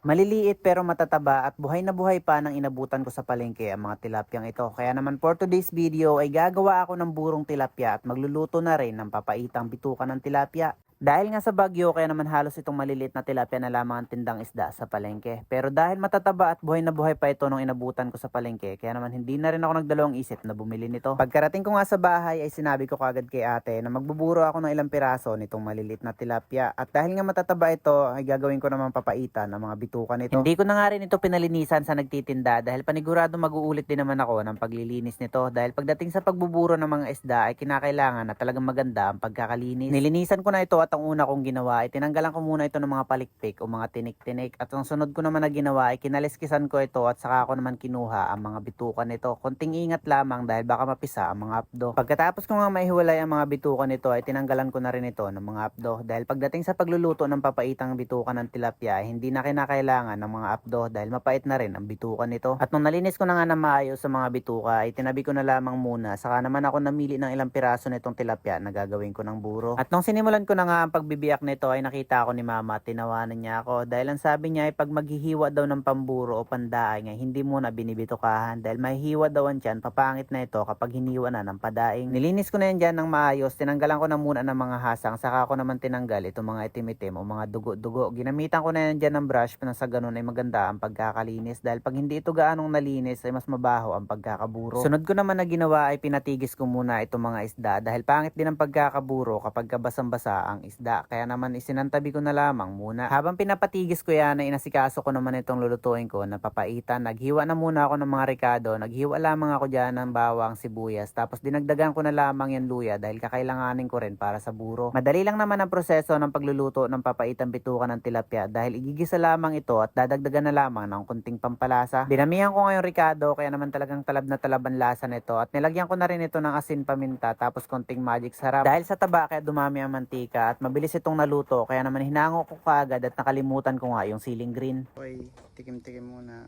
Maliliit pero matataba at buhay na buhay pa nang inabutan ko sa palengke ang mga tilapyang ito. Kaya naman for today's video ay gagawa ako ng burong tilapia at magluluto na rin ng papaitang bituka ng tilapia. Dahil nga sa bagyo, kaya naman halos itong maliliit na tilapia na lamang ang tindang isda sa palengke. Pero dahil matataba at buhay na buhay pa ito nung inabutan ko sa palengke, kaya naman hindi na rin ako nagdalawang isip na bumili nito. Pagkarating ko nga sa bahay ay sinabi ko kagad kay ate na magbuburo ako ng ilang piraso nitong maliliit na tilapia. At dahil nga matataba ito, ay gagawin ko naman papaitan ng mga bituka nito. Hindi ko na nga rin ito pinalinisan sa nagtitinda dahil panigurado mag-uulit din naman ako ng paglilinis nito. Dahil pagdating sa pagbuburo ng mga isda ay kinakailangan na talagang maganda ang pagkakalinis. Nilinisan ko na ito at ang una kong ginawa ay tinanggalan ko muna ito ng mga palikpik o mga tinik-tinik. At ang sunod ko naman na ginawa ay kinaliskisan ko ito at saka ko naman kinuha ang mga bituka nito. Konting ingat lamang dahil baka mapisa ang mga apdo. Pagkatapos ko nga maihiwalay ang mga bituka nito ay tinanggalan ko na rin ito ng mga apdo. Dahil pagdating sa pagluluto ng papaitang bituka ng tilapia ay hindi na kinakailangan ng mga apdo dahil mapait na rin ang bituka nito. At nung nalinis ko na nga na maayos sa mga bituka ay tinabi ko na lamang muna. Saka naman ako namili ng ilang piraso nitong tilapia na gagawin ko ng buro. At nung sinimulan ko na nga ang pagbibiyak nito ay nakita ako ni mama at tinawanan niya ako. Dahil ang sabi niya ay pag maghihiwa daw ng pamburo o pandaing ay hindi muna binibitukahan. Dahil mahihiwa daw ang tiyan, papangit na ito kapag hiniwa na ng padaing. Nilinis ko na yan dyan ng maayos. Tinanggalan ko na muna ng mga hasang. Saka ako naman tinanggal itong mga itim-itim o mga dugo-dugo. Ginamitan ko na yan dyan ng brush na sa ganun ay maganda ang pagkakalinis. Dahil pag hindi ito gaanong nalinis ay mas mabaho ang pagkakaburo. Sunod ko naman na ginawa ay pinatigis ko muna itong mga isda. Dahil pangit din ang pagkakaburo kapag kabasang-basa ang isda. Kaya naman isinantabi ko na lamang muna. Habang pinapatigis ko yan ay inasikaso ko naman itong lulutuin ko na papaitan. Naghiwa na muna ako ng mga ricado. Naghiwa lamang ako dyan ng bawang sibuyas. Tapos dinagdagan ko na lamang yan luya dahil kakailanganin ko rin para sa buro. Madali lang naman ang proseso ng pagluluto ng papaitan bituka ng tilapia dahil igigisa lamang ito at dadagdagan na lamang ng kunting pampalasa. Dinamihan ko ngayon ricado kaya naman talagang talab na talab ang lasa nito at nilagyan ko na rin ito ng asin paminta tapos konting magic sarap. Dahil sa taba kaya dumami ang mantika at mabilis itong naluto kaya naman hinango ko kaagad at nakalimutan ko nga yung siling green. Okay, tikim-tikim muna.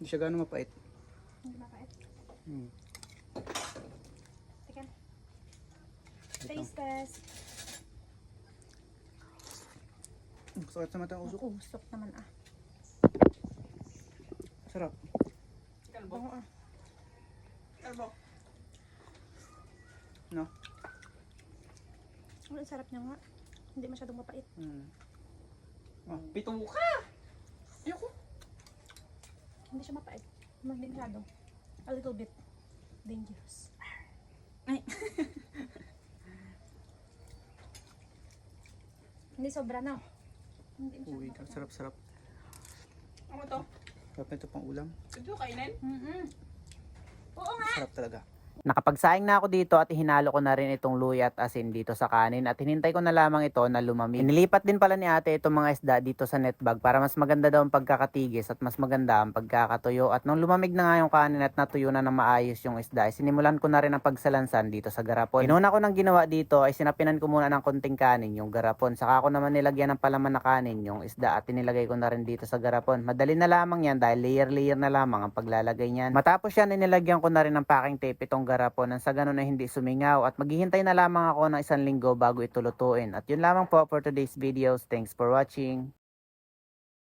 Hindi siya gano'ng mapait. Hindi mapait. Hmm. Teka. Taste test. Sakit sa mata ang usok. Ako, usok naman ah. Sarap. Bango ah. No? Ang sarap niya nga. Hindi masyadong mapait. Hmm. Oh, bituka! Ayoko. Hindi siya mapait. Hindi masyado. A little bit dangerous. Ay. Hindi sobra na. Masyado Uy, mapait. sarap-sarap. Ano to? Sarap na ito pang ulam. Ito kainin? Mm-mm. Oo nga. Sarap talaga. Nakapagsaing na ako dito at hinalo ko na rin itong luya at asin dito sa kanin at hinintay ko na lamang ito na lumamig. Inilipat din pala ni ate itong mga isda dito sa netbag para mas maganda daw ang pagkakatigis at mas maganda ang pagkakatuyo. At nung lumamig na nga yung kanin at natuyo na na maayos yung isda, ay sinimulan ko na rin ang pagsalansan dito sa garapon. Inuna ko nang ginawa dito ay sinapinan ko muna ng konting kanin yung garapon. Saka ako naman nilagyan ng palaman na kanin yung isda at inilagay ko na rin dito sa garapon. Madali na lamang yan dahil layer-layer na lamang ang paglalagay niyan. Matapos yan, inilagyan ko na rin ng packing tape itong garapon nang sa ganun ay hindi sumingaw at maghihintay na lamang ako ng isang linggo bago ito lutuin. At yun lamang po for today's videos. Thanks for watching.